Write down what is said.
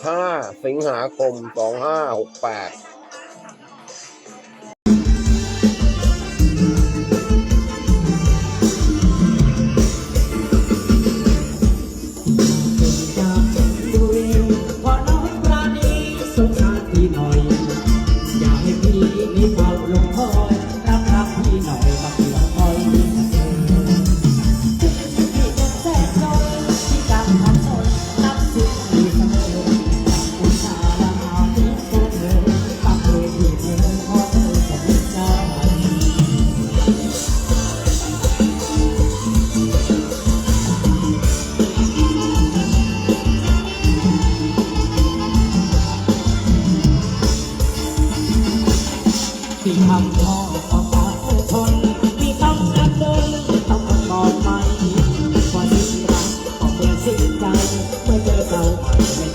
15 สิงหาคม 2568สงสาร เมื่อเจอเขา